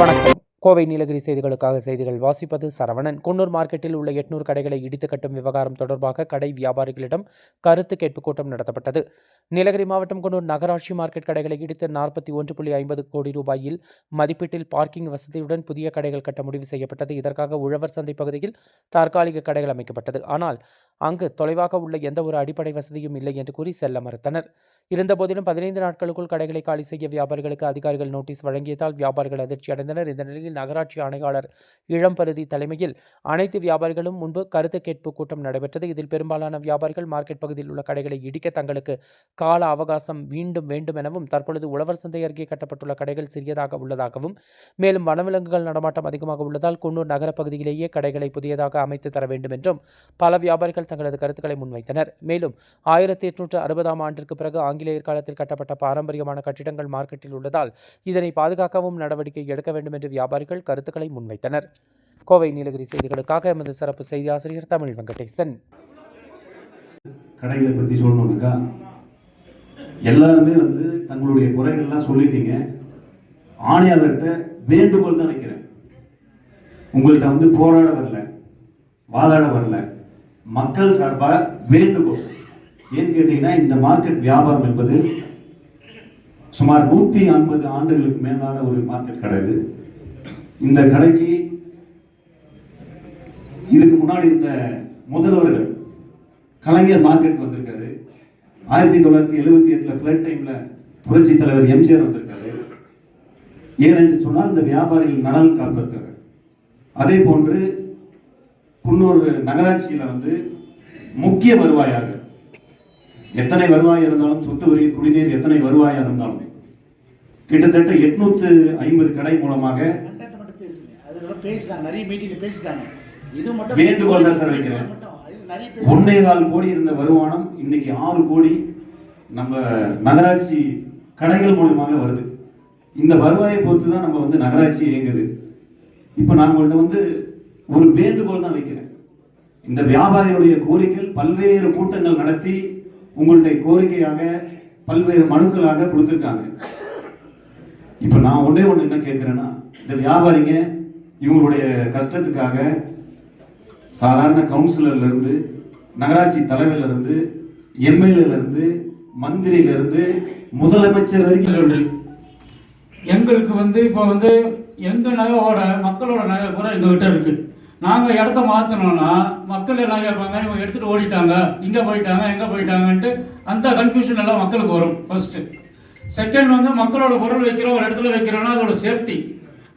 வணக்கம். கோவை நீலகிரி செய்திகளுக்காக செய்திகள் வாசிப்பது சரவணன். குன்னூர் மார்க்கெட்டில் உள்ள எட்நூறு கடைகளை இடித்து கட்டும் விவகாரம் தொடர்பாக கடை வியாபாரிகளிடம் கருத்து கேட்புக் கூட்டம் நடத்தப்பட்டது. நீலகிரி மாவட்டம் குன்னூர் நகராட்சி மார்க்கெட் கடைகளை இடித்து நாற்பத்தி ஒன்று புள்ளி ஐம்பது கோடி ரூபாயில் மதிப்பீட்டில் பார்க்கிங் வசதியுடன் புதிய கடைகள் கட்ட முடிவு செய்யப்பட்டது. இதற்காக உழவர் சந்தை பகுதியில் தற்காலிக கடைகள் அமைக்கப்பட்டது. ஆனால் அங்கு தொலைவாக உள்ள எந்த ஒரு அடிப்படை வசதியும் இல்லை என்று கூறி செல்ல மறுத்தனர். இருந்தபோதிலும் பதினைந்து நாட்களுக்குள் கடைகளை காலி செய்ய வியாபாரிகளுக்கு அதிகாரிகள் நோட்டீஸ் வழங்கியதால் வியாபாரிகள் அதிர்ச்சி அடைந்தனர். இந்த நிலையில் நகராட்சி ஆணையாளர் இளம்பருதி தலைமையில் அனைத்து வியாபாரிகளும் முன்பு கருத்து கேட்பு கூட்டம் நடைபெற்றது. இதில் பெரும்பாலான வியாபாரிகள் மார்க்கெட் பகுதியில் உள்ள கடைகளை இடிக்க தங்களுக்கு கால அவகாசம் மீண்டும் வேண்டும் எனவும் தற்பொழுது உழவர் சந்தை அருகே கட்டப்பட்டுள்ள கடைகள் சிறியதாக உள்ளதாகவும் மேலும் வனவிலங்குகள் நடமாட்டம் அதிகமாக உள்ளதால் குன்னூர் நகர பகுதியிலேயே கடைகளை புதியதாக அமைத்து தர வேண்டும் என்றும் பல வியாபாரிகள் தங்களது கருத்துக்களை முன்வைத்தனர். மேலும் ஆயிரத்தி எட்நூற்று அறுபதாம் ஆண்டிற்கு பிறகு ஆங்கிலேயர் காலத்தில் கட்டப்பட்ட பாரம்பரியமான கட்டிடங்கள் மார்க்கெட்டில் உள்ளதால் இதனை பாதுகாக்கவும் நடவடிக்கை எடுக்க வேண்டும் என்று வியாபாரிகள் கருத்துக்களை முன்வைத்தனர். கோவை நீலகிரி செய்திகளுக்காக எமது சிறப்பு செய்தி ஆசிரியர் தமிழ் வெங்கடேசன். கடைகளை பற்றி சொல்லணும்னாக்கா? எல்லாருமே வந்து தங்களுடைய குறைகள்லாம் சொல்லிட்டீங்க. ஆணையாளர்கிட்ட வேண்டுகோள் தான் வைக்கிறேன். உங்கள்கிட்ட வந்து போராட வரல வாதாட வரல. மக்கள் சார்பாக வேண்டுகோள். ஏன்னு கேட்டீங்கன்னா இந்த மார்க்கெட் வியாபாரம் என்பது சுமார் நூற்றி ஐம்பது ஆண்டுகளுக்கு மேலான ஒரு மார்க்கெட் கடை இது. இந்த கடைக்கு இதுக்கு முன்னாடி இருந்த முதல்வர்கள் கலைஞர் மார்க்கெட் வந்திருக்காரு. ஆயிரத்தி தொள்ளாயிரத்தி எழுபத்தி எட்டுல ஃபிளட் டைம்ல புரட்சி தலைவர் எம்ஜிஆர் வந்திருக்காரு. ஏனென்று சொன்னால் இந்த வியாபாரிகள் நலன் காப்பதற்காக அதே போன்று குன்னூர் நகராட்சியில வந்து முக்கிய வருவாயாக. எத்தனை வருவாய் இருந்தாலும் சொத்து வரி குடிநீர் எத்தனை வருவாயா இருந்தாலும் கிட்டத்தட்ட எட்நூத்து ஐம்பது கடை மூலமாக வேண்டுகோள் தான் சார் வைக்கிறேன். ஒன்னே கால் கோடி இருந்த வருமானம் இன்னைக்கு ஆறு கோடி நம்ம நகராட்சி கடைகள் மூலமாக வருது. இந்த வருவாயை பொறுத்து தான் நம்ம வந்து நகராட்சி இயங்குது. இப்போ நான் உங்கள்ட்ட வந்து ஒரு வேண்டுகோள் தான் வைக்கிறேன். இந்த வியாபாரியுடைய கோரிக்கைகள் பல்வேறு கூட்டங்கள் நடத்தி உங்களுடைய கோரிக்கையாக பல்வேறு மனுக்களாக கொடுத்துருக்காங்க. இப்போ நான் ஒன்றே ஒன்று என்ன கேட்குறேன்னா இந்த வியாபாரிங்க இவங்களுடைய கஷ்டத்துக்காக சாதாரண கவுன்சிலர்ல இருந்து நகராட்சி தலைவர்ல இருந்து எம்எல்ஏல இருந்து மந்திரியில இருந்து. முதலமைச்சர் வரைக்கும் எங்களுக்கு வந்து இப்போ வந்து எங்கள் நகையோட மக்களோட நகை பூரா எங்ககிட்ட இருக்கு. நாங்கள் இடத்த மாற்றினோன்னா மக்கள் எல்லாம் கேட்பாங்க இவங்க எடுத்துகிட்டு ஓடிட்டாங்க இங்கே போயிட்டாங்க எங்கே போயிட்டாங்கன்ட்டு அந்த கன்ஃபியூஷன் எல்லாம் மக்களுக்கு வரும் ஃபர்ஸ்ட்டு செகண்ட் வந்து மக்களோட குரல் வைக்கிறோம் ஒரு இடத்துல வைக்கிறோம்னா அதோட சேஃப்டி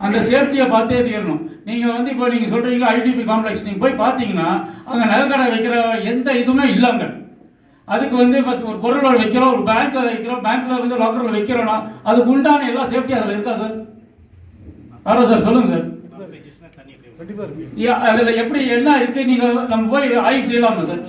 அந்த சேஃப்டியை பார்த்தே தீரணும். நீங்கள் வந்து இப்போ நீங்கள் சொல்கிறீங்க ஐடிபி காம்ப்ளெக்ஸ் நீங்கள் போய் பார்த்தீங்கன்னா அங்கே நகைக்கடை வைக்கிற எந்த இதுவுமே இல்லைங்க. அதுக்கு வந்து ஃபஸ்ட் ஒரு பொருளோட வைக்கிறோம் ஒரு பேங்க்கில் வைக்கிறோம் பேங்க்கில் வந்து லாக்கரில் வைக்கிறோன்னா அதுக்கு உண்டான எல்லா சேஃப்டி அதில் இருக்கா சார் வரோம் சார் சொல்லுங்கள் சார் அதுல எப்படி என்ன இருக்கு? நீங்க நம்ம போய் ஆய்வு செய்யலாமா சார்?